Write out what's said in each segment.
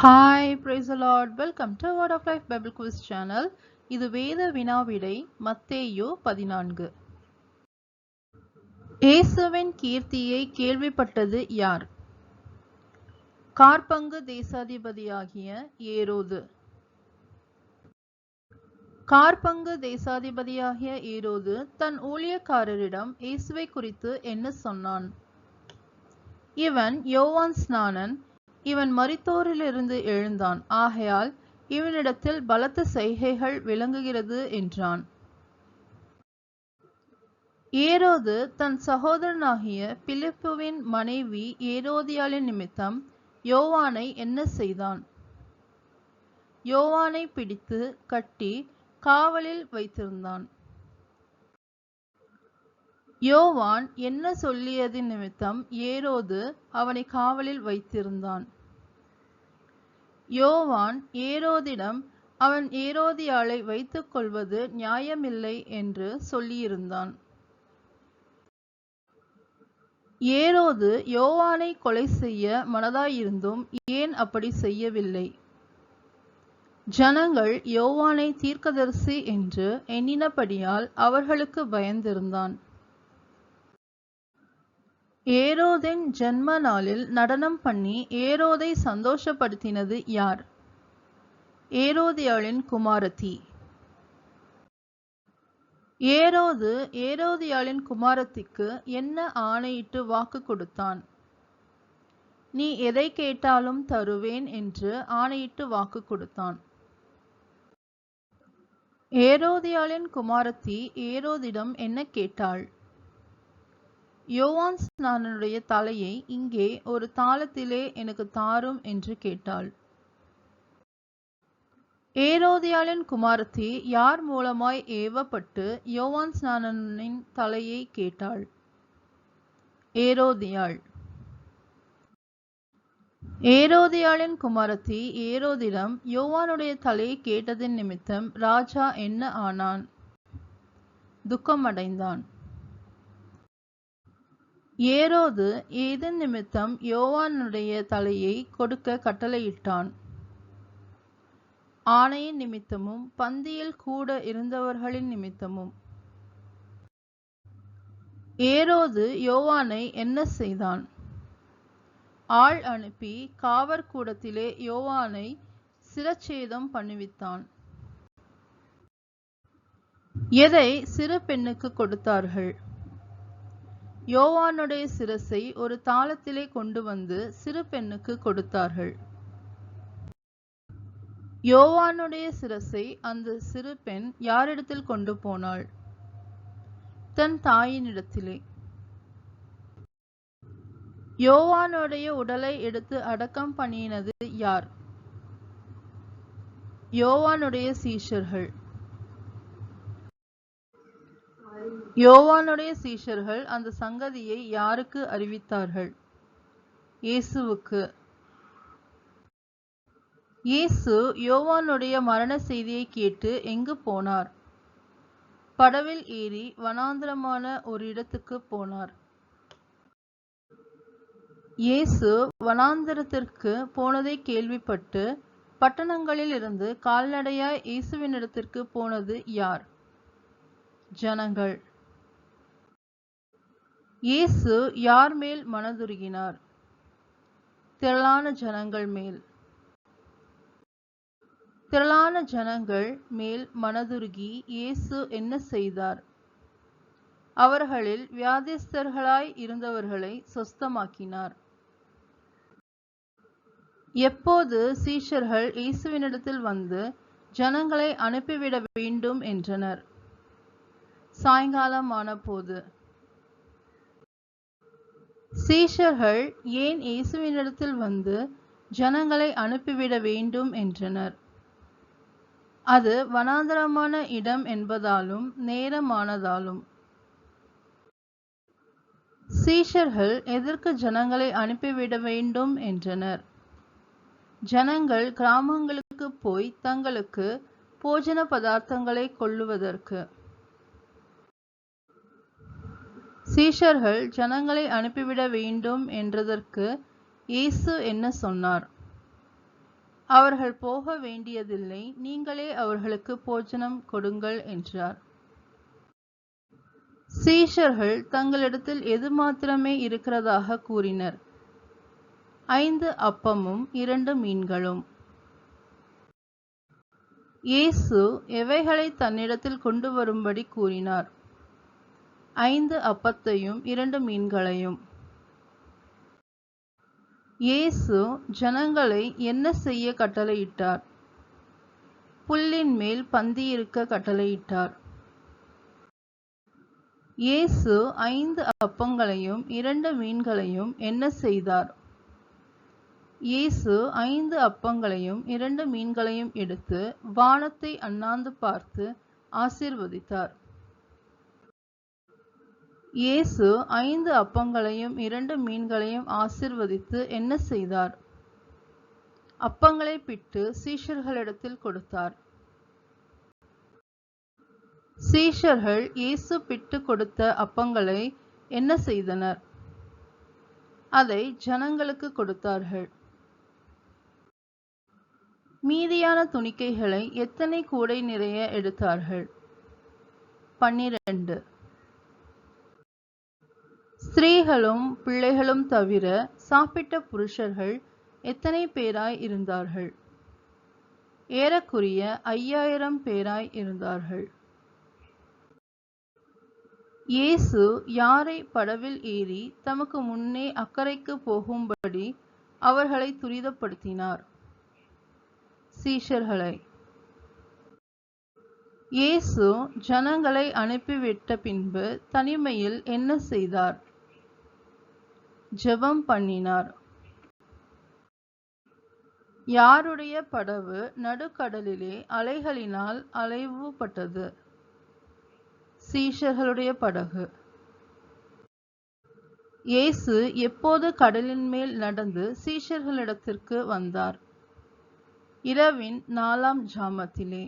Hi praise Lord welcome to word of life Bible quiz channel இது வேத வினாவிடை மத்தேயோ பதினான்கு. இயேசுவின் கீர்த்தியை கேள்விப்பட்டது யார்? கார்பங்கு தேசாதிபதியாகிய ஏரோது. கார்பங்கு தேசாதிபதியாகிய ஏரோது தன் ஊழியக்காரரிடம் இயேசுவை குறித்து என்ன சொன்னான்? இவன் யோவான் ஸ்நானன் இவன் மரித்தோரிலிருந்து எழுந்தான். ஆகையால் இவனிடத்தில் பலத்த செய்கைகள் விளங்குகிறது என்றான். ஏரோது தன் சகோதரனாகிய பிலிப்புவின் மனைவி ஏரோதியாளின் நிமித்தம் யோவானை என்ன செய்தான்? யோவானை பிடித்து கட்டி காவலில் வைத்திருந்தான். யோவான் என்ன சொல்லியது நிமித்தம் ஏரோது அவனை காவலில் வைத்திருந்தான். யோவான் ஏரோதிடம் அவன் ஏரோதியாளை வைத்துக் கொள்வது நியாயமில்லை என்று சொல்லியிருந்தான். ஏரோது யோவானை கொலை செய்ய மனதாயிருந்தும் ஏன் அப்படி செய்யவில்லை? ஜனங்கள் யோவானை தீர்க்கதரிசி என்று எண்ணினபடியால் அவர்களுக்கு பயந்திருந்தான். ஏரோதின் ஜென்ம நாளில் நடனம் பண்ணி ஏரோதை சந்தோஷப்படுத்தினது யார்? ஏரோதியாளின் குமாரத்தி. ஏரோது ஏரோதியாளின் குமாரத்திக்கு என்ன ஆணையிட்டு வாக்கு கொடுத்தான்? நீ எதை கேட்டாலும் தருவேன் என்று ஆணையிட்டு வாக்கு கொடுத்தான். ஏரோதியாளின் குமாரத்தி ஏரோதிடம் என்ன கேட்டாள்? யோவான் ஸ்நானனுடைய தலையை இங்கே ஒரு தாளத்திலே எனக்கு தாரும் என்று கேட்டாள். ஏரோதியாளின் குமாரத்தி யார் மூலமாய் ஏவப்பட்டு யோவான் ஸ்நானனின் தலையை கேட்டாள். ஏரோதியாள். ஏரோதியாளின் குமாரத்தி ஏரோதிடம் யோவானுடைய தலையை கேட்டதின் நிமித்தம் ராஜா என்ன ஆனான்? துக்கமடைந்தான். ஏரோது ஏதன் நிமித்தம் யோவானுடைய தலையை கொடுக்க கட்டளையிட்டான். ஆணையின் நிமித்தமும் பந்தியில் கூட இருந்தவர்களின் நிமித்தமும். ஏரோது யோவானை என்ன செய்தான்? ஆள் அனுப்பி காவற்கூடத்திலே யோவானை சிரச்சேதம் பண்ணுவித்தான். எதை சிறு பெண்ணுக்கு கொடுத்தார்கள்? யோவானுடைய சிரசை ஒரு தாளத்திலே கொண்டு வந்து சிறு பெண்ணுக்கு கொடுத்தார்கள். யோவானுடைய சிரசை அந்த சிறு பெண் யாரிடத்தில் கொண்டு போனாள்? தன் தாயினிடத்திலே. யோவானுடைய உடலை எடுத்து அடக்கம் பண்ணினது யார்? யோவானுடைய சீஷர்கள். யோவானுடைய சீஷர்கள் அந்த சங்கதியை யாருக்கு அறிவித்தார்கள்? இயேசுவுக்கு. இயேசு யோவானுடைய மரண செய்தியை கேட்டு எங்கு போனார்? படவில் ஏறி வனாந்திரமான ஒரு இடத்துக்கு போனார். இயேசு வனாந்திரத்திற்கு போனதை கேள்விப்பட்டு பட்டணங்களில் இருந்து கால்நடையாய் இயேசுவினிடத்திற்கு போனது யார்? ஜனங்கள். இயேசு யார் மேல் மனதுருகினார்? திரளான ஜனங்கள் மேல். திரளான ஜனங்கள் மேல் மனதுருகி இயேசு என்ன செய்தார்? அவர்களில் வியாதிஸ்தர்களாய் இருந்தவர்களை சொஸ்தமாக்கினார். எப்போது சீஷர்கள் இயேசுவினிடத்தில் வந்து ஜனங்களை அனுப்பிவிட வேண்டும் என்றனர்? சாயங்காலம் ஆன போது சீஷர்கள் ஏன் இயேசுவினிடத்தில் வந்து ஜனங்களை அனுப்பிவிட வேண்டும் என்றனர்? அது வனாந்தரமான இடம் என்பதாலும் நேரமானதாலும். சீஷர்கள் எதற்கு ஜனங்களை அனுப்பிவிட வேண்டும் என்றனர்? ஜனங்கள் கிராமங்களுக்கு போய் தங்களுக்கு போஜன பதார்த்தங்களை கொள்ளுவதற்கு. சீஷர்கள் ஜனங்களை அனுப்பிவிட வேண்டும் என்றதற்கு இயேசு என்ன சொன்னார்? அவர்கள் போக வேண்டியதில்லை நீங்களே அவர்களுக்கு போஜனம் கொடுங்கள் என்றார். சீஷர்கள் தங்களிடத்தில் எது மாத்திரமே இருக்கிறதாக கூறினர். ஐந்து அப்பமும் இரண்டு மீன்களும். இயேசு எவைகளை தன்னிடத்தில் கொண்டு வரும்படி கூறினார்? ஐந்து அப்பத்தையும் இரண்டு மீன்களையும். இயேசு ஜனங்களை என்ன செய்ய கட்டளையிட்டார்? புல்லின் மேல் பந்தியிருக்க கட்டளையிட்டார். இயேசு ஐந்து அப்பங்களையும் இரண்டு மீன்களையும் என்ன செய்தார்? இயேசு ஐந்து அப்பங்களையும் இரண்டு மீன்களையும் எடுத்து வானத்தை அண்ணாந்து பார்த்து ஆசிர்வதித்தார். இயேசு ஐந்து அப்பங்களையும் இரண்டு மீன்களையும் ஆசிர்வதித்து என்ன செய்தார்? அப்பங்களை பிட்டு சீஷர்களிடத்தில் கொடுத்தார். சீஷர்கள் இயேசு பிட்டு கொடுத்த அப்பங்களை என்ன செய்தனர்? அதை ஜனங்களுக்கு கொடுத்தார்கள். மீதியான துணிக்கைகளை எத்தனை கூடை நிறைய எடுத்தார்கள்? பன்னிரண்டு. ஸ்திரீகளும் பிள்ளைகளும் தவிர சாப்பிட்ட புருஷர்கள் எத்தனை பேராய் இருந்தார்கள்? ஏறக்குறைய ஐயாயிரம் பேராய் இருந்தார்கள். இயேசு யாரை படவில் ஏறி தமக்கு முன்னே அக்கறைக்கு போகும்படி அவர்களை துரிதப்படுத்தினார்? சீஷர்களை. இயேசு ஜனங்களை அனுப்பிவிட்ட பின்பு தனிமையில் என்ன செய்தார்? ஜெபம் பண்ணினார். யாருடைய படவு நடுக்கடலிலே அலைகளினால் அலைவுபட்டது சீஷர்களுடைய படகு. இயேசு எப்போது கடலின் மேல் நடந்து சீஷர்களிடத்திற்கு வந்தார்? இரவின் நாலாம் ஜாமத்திலே.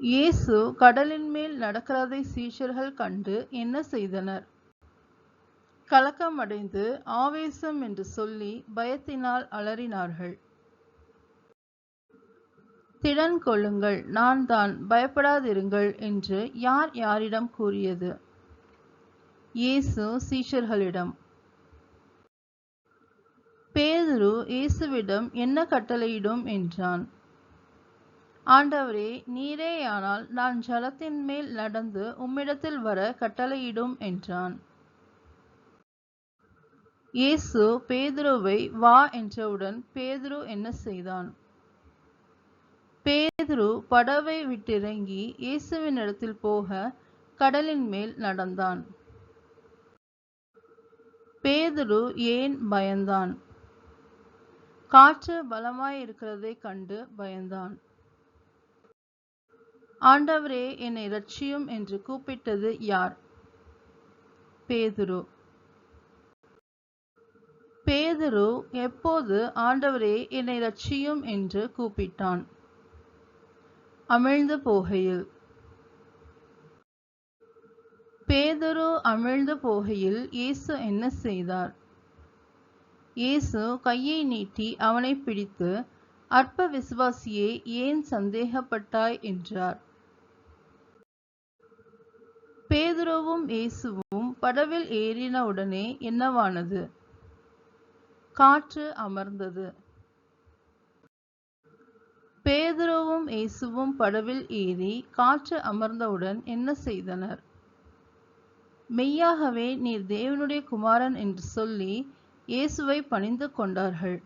இயேசு கடலின் மேல் நடக்கிறதை சீஷர்கள் கண்டு என்ன செய்தனர்? கலக்கம் அடைந்து ஆவேசம் என்று சொல்லி பயத்தினால் அலறினார்கள். திடன் கொள்ளுங்கள் நான் தான் பயப்படாதிருங்கள் என்று யார் யாரிடம் கூறியது? இயேசு சீஷர்களிடம். பேதுரு இயேசுவிடம் என்ன கட்டளையிடும்? என்றான். ஆண்டவரே நீரேயானால் நான் ஜலத்தின் மேல் நடந்து உம்மிடத்தில் வர கட்டளையிடும் என்றான். இயேசு பேதுருவை வா என்றவுடன் பேதுரு என்ன செய்தான்? பேதுரு படவை விட்டிறங்கி இயேசுவின் இடத்தில் போக கடலின் மேல் நடந்தான். பேதுரு ஏன் பயந்தான்? காற்று பலமாயிருக்கிறதைக் கண்டு பயந்தான். ஆண்டவரே என்னை ரட்சியும் என்று கூப்பிட்டது யார்? பேதுரு. பேதுரு எப்போது ஆண்டவரே என்னை ரட்சியும் என்று கூப்பிட்டான். அமிழ்ந்து போகையில். பேதுரு அமிழ்ந்து போகையில் இயேசு என்ன செய்தார்? இயேசு கையை நீட்டி அவனை பிடித்து அற்ப விசுவாசியே ஏன் சந்தேகப்பட்டாய்? என்றார். பேதுருவும் இயேசுவும் படவில் ஏறினவுடனே என்னவானது? காற்று அமர்ந்தது. பேதுருவும் இயேசுவும் படவில் ஏறி காற்று அமர்ந்தவுடன் என்ன செய்தனர்? மெய்யாகவே நீர் தேவனுடைய குமாரன் என்று சொல்லி இயேசுவை பணிந்து கொண்டார்கள்.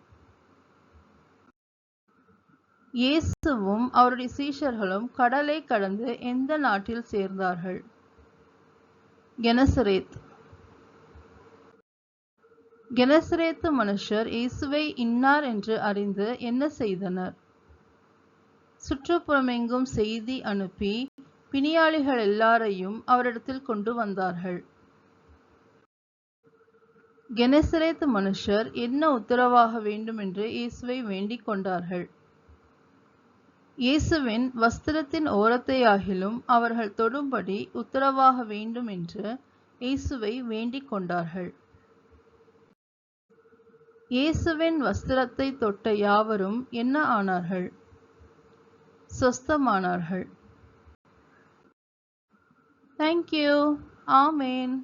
இயேசுவும் அவருடைய சீஷர்களும் கடலை கடந்து எந்த நாட்டில் சேர்ந்தார்கள்? கெனசரேத். கெனசரேத்து மனுஷர் இயேசுவை இன்னார் என்று அறிந்து என்ன செய்தனர்? சுற்றுப்புறமெங்கும் செய்தி அனுப்பி பிணியாளிகள் எல்லாரையும் அவரிடத்தில் கொண்டு வந்தார்கள். கெனசரேத்து மனுஷர் என்ன உத்தரவாக வேண்டும் என்று இயேசுவை வேண்டிக் கொண்டார்கள். இயேசுவின் வஸ்திரத்தின் ஓரத்தையாகிலும் அவர்கள் தொடும்படி உத்தரவாக வேண்டும் என்று இயேசுவை வேண்டிக் கொண்டார்கள். இயேசுவின் வஸ்திரத்தை தொட்ட யாவரும் என்ன ஆனார்கள்? சொஸ்தமானார்கள். தேங்க்யூ ஆமேன்